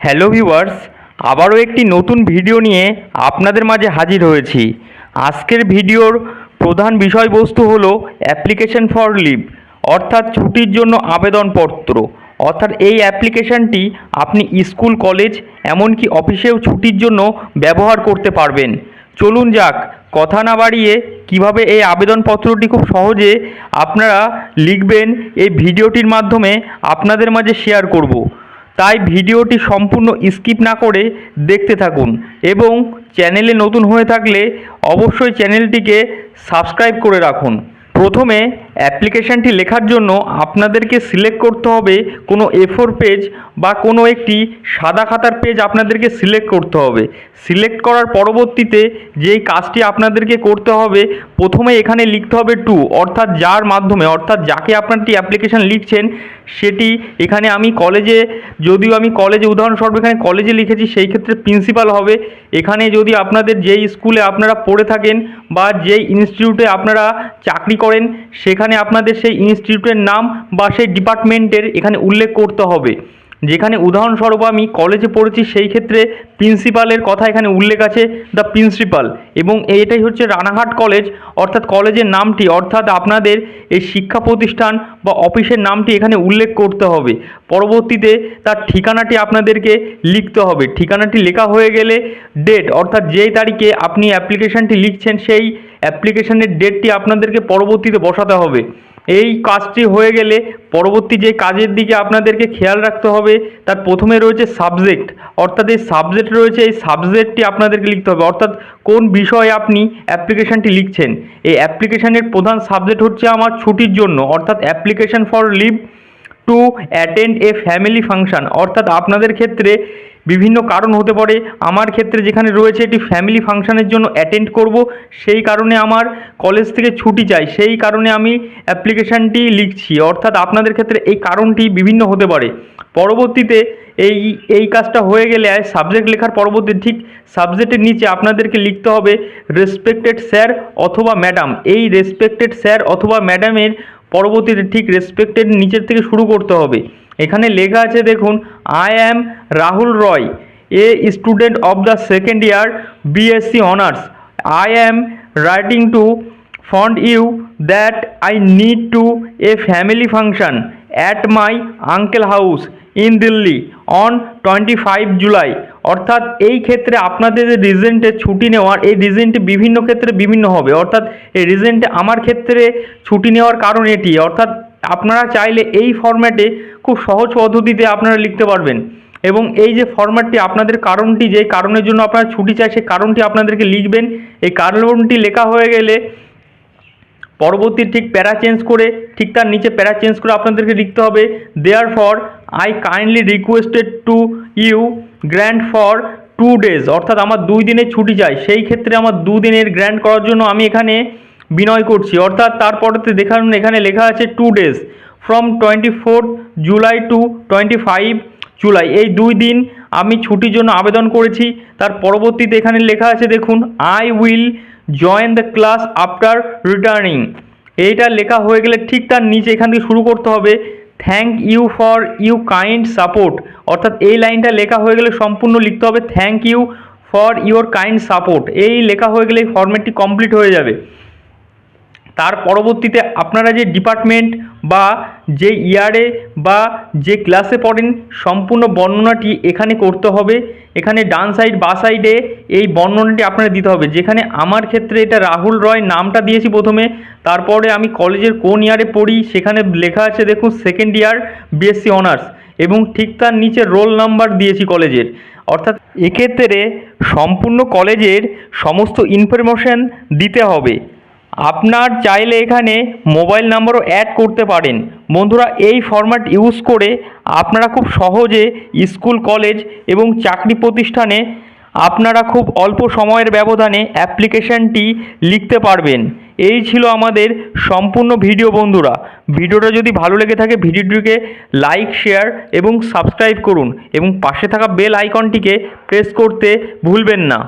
Hello viewers, আবারও একটি নতুন ভিডিও নিয়ে আপনাদের মাঝে হাজির হয়েছি। আজকের ভিডিওর প্রধান বিষয়বস্তু হলো অ্যাপ্লিকেশন ফর লিভ, অর্থাৎ ছুটির জন্য আবেদনপত্র। অর্থাৎ এই অ্যাপ্লিকেশনটি আপনি স্কুল, কলেজ, এমনকি অফিসেও ছুটির জন্য ব্যবহার করতে পারবেন। চলুন যাক, কথা না বাড়িয়ে কীভাবে এই আবেদনপত্রটি খুব সহজে আপনারা লিখবেন এই ভিডিওটির মাধ্যমে আপনাদের মাঝে শেয়ার করব। তাই ভিডিওটি সম্পূর্ণ স্কিপ না করে দেখতে থাকুন এবং চ্যানেলে নতুন হয়ে থাকলে অবশ্যই চ্যানেলটিকে সাবস্ক্রাইব করে রাখুন। প্রথমে অ্যাপ্লিকেশনটি লেখার জন্য আপনাদেরকে সিলেক্ট করতে হবে কোনো এ ফোর পেজ বা কোনো একটি সাদা খাতার পেজ আপনাদেরকে সিলেক্ট করতে হবে। সিলেক্ট করার পরবর্তীতে যেই কাজটি আপনাদেরকে করতে হবে, প্রথমে এখানে লিখতে হবে টু অর্থাৎ যার মাধ্যমে, অর্থাৎ যাকে আপনারটি অ্যাপ্লিকেশন লিখছেন, সেটি এখানে আমি কলেজে যদিও আমি কলেজে উদাহরণস্বরূপ এখানে কলেজে লিখেছি, সেই ক্ষেত্রে প্রিন্সিপাল হবে। এখানে যদি আপনাদের যেই স্কুলে আপনারা পড়ে থাকেন বা যেই ইনস্টিটিউটে আপনারা চাকরি করেন, সেখানে আপনাদের সেই ইনস্টিটিউটের নাম বা সেই ডিপার্টমেন্টের এখানে উল্লেখ করতে হবে। যেখানে উদাহরণস্বরূপ আমি কলেজে পড়েছি, সেই ক্ষেত্রে প্রিন্সিপালের কথা এখানে উল্লেখ আছে দ্য প্রিন্সিপাল এবং এটাই হচ্ছে রানাঘাট কলেজ অর্থাৎ কলেজের নামটি, অর্থাৎ আপনাদের এই শিক্ষা প্রতিষ্ঠান বা অফিসের নামটি এখানে উল্লেখ করতে হবে। পরবর্তীতে তার ঠিকানাটি আপনাদেরকে লিখতে হবে। ঠিকানাটি লেখা হয়ে গেলে ডেট অর্থাৎ যেই তারিখে আপনি অ্যাপ্লিকেশনটি লিখছেন, সেই অ্যাপ্লিকেশনের ডেটটি আপনাদেরকে পরবর্তীতে বসাতে হবে। এই কাজটি হয়ে গেলে পরবর্তী যে কাজের দিকে আপনাদেরকে খেয়াল রাখতে হবে, তার প্রথমে রয়েছে সাবজেক্ট অর্থাৎ এই সাবজেক্ট রয়েছে, এই সাবজেক্টটি আপনাদেরকে লিখতে হবে। অর্থাৎ কোন বিষয়ে আপনি অ্যাপ্লিকেশনটি লিখছেন? এই অ্যাপ্লিকেশানের প্রধান সাবজেক্ট হচ্ছে আমার ছুটির জন্য, অর্থাৎ application for leave to attend a family function অর্থাৎ আপনাদের ক্ষেত্রে বিভিন্ন কারণ হতে পারে। আমার ক্ষেত্রে যেখানে রয়েছে এটি ফ্যামিলি ফাংশনের জন্য অ্যাটেন্ড করব। সেই কারণে আমার কলেজ থেকে ছুটি চাই। সেই কারণে আমি অ্যাপ্লিকেশানটি লিখছি। অর্থাৎ আপনাদের ক্ষেত্রে এই কারণটি বিভিন্ন হতে পারে। পরবর্তীতে এই এই কাজটা হয়ে গেলে সাবজেক্ট লেখার পরবর্তী ঠিক সাবজেক্টের নিচে আপনাদেরকে লিখতে হবে রেসপেক্টেড স্যার অথবা ম্যাডাম এই রেসপেক্টেড স্যার অথবা ম্যাডামের পরবর্তীতে ঠিক রেসপেক্টেড নিচের থেকে শুরু করতে হবে। এখানে লেখা আছে দেখুন I am Rahul Roy a student of the second year BSc honours I am writing to fond you that I need to a family function at my uncle house in Delhi on twenty five July অর্থাৎ এই ক্ষেত্রে আপনাদের যে রিজেন্টে ছুটি নেওয়ার, এই রিজেন্টে বিভিন্ন ক্ষেত্রে বিভিন্ন হবে। অর্থাৎ এই রিজেন্টে আমার ক্ষেত্রে ছুটি নেওয়ার কারণ এটি। অর্থাৎ আপনারা চাইলে এই ফরম্যাটে খুব সহজ পদ্ধতিতে আপনারা লিখতে পারবেন। এবং এই যে ফরম্যাটটি আপনাদের কারণটি, যে কারণের জন্য আপনারা ছুটি চাই সেই কারণটি আপনাদেরকে লিখবেন। এই কারণটি লেখা হয়ে গেলে পরবর্তী ঠিক প্যারা চেঞ্জ করে, ঠিক তার নিচে প্যারা চেঞ্জ করে আপনাদেরকে লিখতে হবে therefore I kindly requested to you grant for two days অর্থাৎ আমার দুই দিনের ছুটি চাই। সেই ক্ষেত্রে আমার দুদিনের গ্র্যান্ড করার জন্য আমি এখানে বিনয় করছি। অর্থাৎ তারপরেতে দেখান, এখানে লেখা আছে two days from twenty fourth July to twenty five July এই দুই দিন আমি ছুটির জন্য আবেদন করেছি। তার পরবর্তীতে এখানে লেখা আছে, দেখুন I will join the class after returning এইটা লেখা হয়ে গেলে ঠিক তার নিচে এখান থেকে শুরু করতে হবে। Thank you for you kind support অর্থাৎ এই লাইনটা লেখা হয়ে গেলে সম্পূর্ণ লিখতে হবে thank you for your kind support এই লেখা হয়ে গেলে এই ফর্মেটটি কমপ্লিট হয়ে যাবে। তার পরবর্তীতে আপনারা যে ডিপার্টমেন্ট বা যে ইয়ারে বা যে ক্লাসে পড়েন, সম্পূর্ণ বর্ণনাটি এখানে করতে হবে। এখানে ডান সাইড বা সাইডে এই বর্ণনাটি আপনারা দিতে হবে। যেখানে আমার ক্ষেত্রে এটা রাহুল রয় নামটা দিয়েছি প্রথমে, তারপরে আমি কলেজের কোন ইয়ারে পড়ি, সেখানে লেখা আছে দেখুন সেকেন্ড ইয়ার বিএসসি অনার্স এবং ঠিক তার নিচে রোল নাম্বার দিয়েছি কলেজের। অর্থাৎ এক্ষেত্রে সম্পূর্ণ কলেজের সমস্ত ইনফরমেশন দিতে হবে। আপনার চাইলে এখানে মোবাইল নাম্বারও অ্যাড করতে পারেন। বন্ধুরা, এই ফরম্যাট ইউজ করে আপনারা খুব সহজে স্কুল কলেজ এবং চাকরি প্রতিষ্ঠানে আপনারা খুব অল্প সময়ের ব্যবধানে অ্যাপ্লিকেশনটি লিখতে পারবেন। এই ছিল আমাদের সম্পূর্ণ ভিডিও বন্ধুরা। ভিডিওটা যদি ভালো লেগে থাকে, ভিডিওটিকে লাইক শেয়ার এবং সাবস্ক্রাইব করুন এবং পাশে থাকা বেল আইকনটিকে প্রেস করতে ভুলবেন না।